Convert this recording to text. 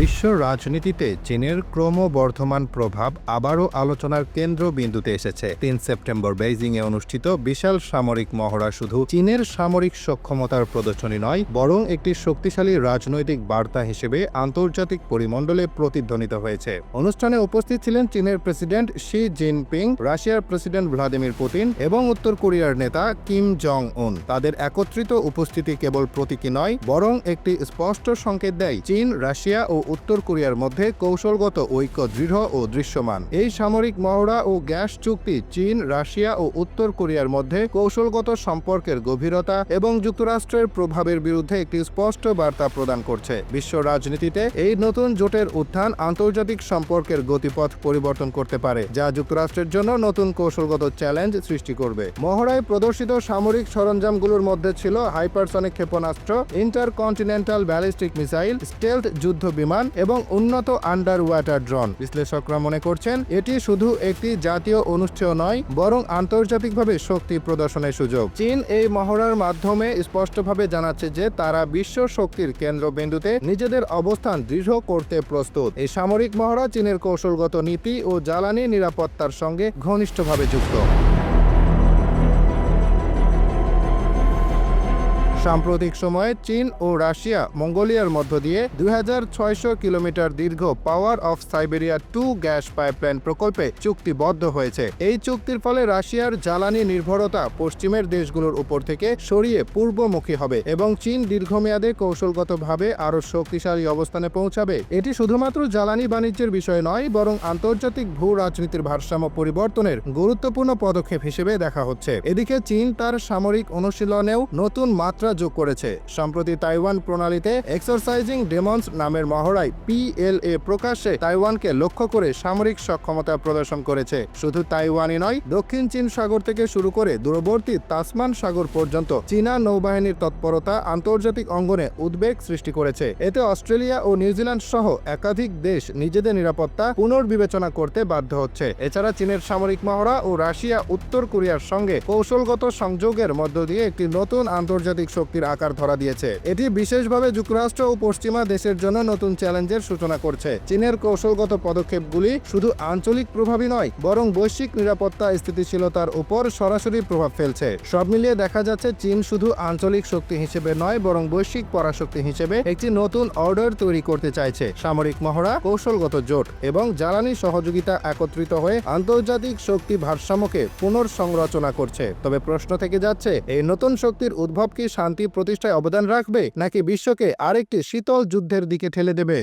বিশ্ব রাজনীতিতে চীনের ক্রমবর্ধমান প্রভাব আবারও আলোচনার কেন্দ্রবিন্দুতে এসেছে। তিন সেপ্টেম্বর বেইজিংয়ে অনুষ্ঠিত বিশাল সামরিক মহড়া শুধু চীনের সামরিক সক্ষমতার প্রদর্শনী নয়, বরং একটি শক্তিশালী রাজনৈতিক বার্তা হিসেবে আন্তর্জাতিক পরিমণ্ডলে প্রতিধ্বনিত হয়েছে। অনুষ্ঠানে উপস্থিত ছিলেন চীনের প্রেসিডেন্ট শি জিনপিং, রাশিয়ার প্রেসিডেন্ট ভ্লাদিমির পুতিন এবং উত্তর কোরিয়ার নেতা কিম জং উন তাদের একত্রিত উপস্থিতি কেবল প্রতীকী নয়, বরং একটি স্পষ্ট সংকেত দেয়, চীন, রাশিয়া ও উত্তর কোরিয়ার মধ্যে কৌশলগত ঐক্য দৃঢ় ও দৃশ্যমান। এই সামরিক মহড়া ও গ্যাস চুক্তি চীন, রাশিয়া ও উত্তর কোরিয়ার মধ্যে কৌশলগত সম্পর্কের গভীরতা এবং যুক্তরাষ্ট্রের প্রভাবের বিরুদ্ধে একটি স্পষ্ট বার্তা প্রদান করছে। বিশ্ব রাজনীতিতে এই নতুন জোটের উত্থান আন্তর্জাতিক সম্পর্কের গতিপথ পরিবর্তন করতে পারে, যা যুক্তরাষ্ট্রের জন্য নতুন কৌশলগত চ্যালেঞ্জ সৃষ্টি করবে। মহড়ায় প্রদর্শিত সামরিক সরঞ্জামগুলোর মধ্যে ছিল হাইপারসনিক ক্ষেপণাস্ত্র, ইন্টারকন্টিনেন্টাল ব্যালিস্টিক মিসাইল, স্টেলথ যুদ্ধ বিমান এবং উন্নত আন্ডার ওয়াটার ড্রোন। বিশ্লেষকরা মনে করছেন, এটি শুধু একটি জাতীয় অনুষ্ঠান নয়, বরং আন্তর্জাতিকভাবে শক্তি প্রদর্শনের সুযোগ। চীন এই মহড়ার মাধ্যমে স্পষ্টভাবে জানাচ্ছে যে তারা বিশ্ব শক্তির কেন্দ্রবিন্দুতে নিজেদের অবস্থান দৃঢ় করতে প্রস্তুত। এই সামরিক মহড়া চীনের কৌশলগত নীতি ও জ্বালানি নিরাপত্তার সঙ্গে ঘনিষ্ঠভাবে যুক্ত। সাম্প্রতিক সময়ে চীন ও রাশিয়া মঙ্গোলিয়ার মধ্য দিয়ে দু হাজার ছয়শো কিলোমিটার দীর্ঘ power of Siberia two gas pipeline প্রকল্পে চুক্তিবদ্ধ হয়েছে। এই চুক্তির ফলে রাশিয়ার জ্বালানি নির্ভরতা পশ্চিমের দেশগুলোর উপর থেকে সরিয়ে পূর্বমুখী হবে এবং চীন দীর্ঘমেয়াদে কৌশলগতভাবে আরও শক্তিশালী অবস্থানে পৌঁছাবে। এটি শুধুমাত্র জ্বালানি বাণিজ্যের বিষয় নয়, বরং আন্তর্জাতিক ভূ রাজনীতির ভারসাম্য পরিবর্তনের গুরুত্বপূর্ণ পদক্ষেপ হিসেবে দেখা হচ্ছে। এদিকে চীন তার সামরিক অনুশীলনেও নতুন মাত্রা যোগ করেছে। সম্প্রতি তাইওয়ান প্রণালীতে এক্সারসাইজিং ডেমন্স নামের মহড়ায় পিএলএ প্রকাশ্যে তাইওয়ানকে লক্ষ্য করে সামরিক সক্ষমতা প্রদর্শন করেছে। শুধু তাইওয়ানই নয়, দক্ষিণ চীন সাগর থেকে শুরু করে দূরবর্তী তাসমান সাগর পর্যন্ত চীনা নৌবাহিনীর তৎপরতা আন্তর্জাতিক অঙ্গনে উদ্বেগ সৃষ্টি করেছে। এতে অস্ট্রেলিয়া ও নিউজিল্যান্ড সহ একাধিক দেশ নিজেদের নিরাপত্তা পুনর্বিবেচনা করতে বাধ্য হচ্ছে। এছাড়া চীনের সামরিক মহড়া ও রাশিয়া উত্তর কোরিয়ার সঙ্গে কৌশলগত সংযোগের মধ্য দিয়ে একটি নতুন আন্তর্জাতিক শক্তির আকার ধরা দিয়েছে। এটি বিশেষভাবে যুক্তরাষ্ট্র ও পশ্চিমা দেশের জন্য নতুন চ্যালেঞ্জের সূচনা করছে। চীনের কৌশলগত পদক্ষেপগুলি শুধু আঞ্চলিক প্রভাবই নয়, বরং বৈশ্বিক নিরাপত্তা, স্থিতিশীলতার উপর সরাসরি প্রভাব ফেলছে। সব মিলিয়ে দেখা যাচ্ছে চীন শুধু আঞ্চলিক শক্তি হিসেবে নয়, বরং বৈশ্বিক পরাশক্তি হিসেবে একটি নতুন অর্ডার তৈরি করতে চাইছে। সামরিক মহড়া, কৌশলগত জোট এবং জ্বালানি সহযোগিতা একত্রিত হয়ে আন্তর্জাতিক শক্তি ভারসাম্যকে পুনর্সংরচনা করছে। তবে প্রশ্ন থেকে যাচ্ছে, এই নতুন শক্তির উদ্ভব কি শান্তি প্রতিষ্ঠায় অবদান রাখবে নাকি বিশ্বকে আরেকটি শীতল যুদ্ধের দিকে ঠেলে দেবে?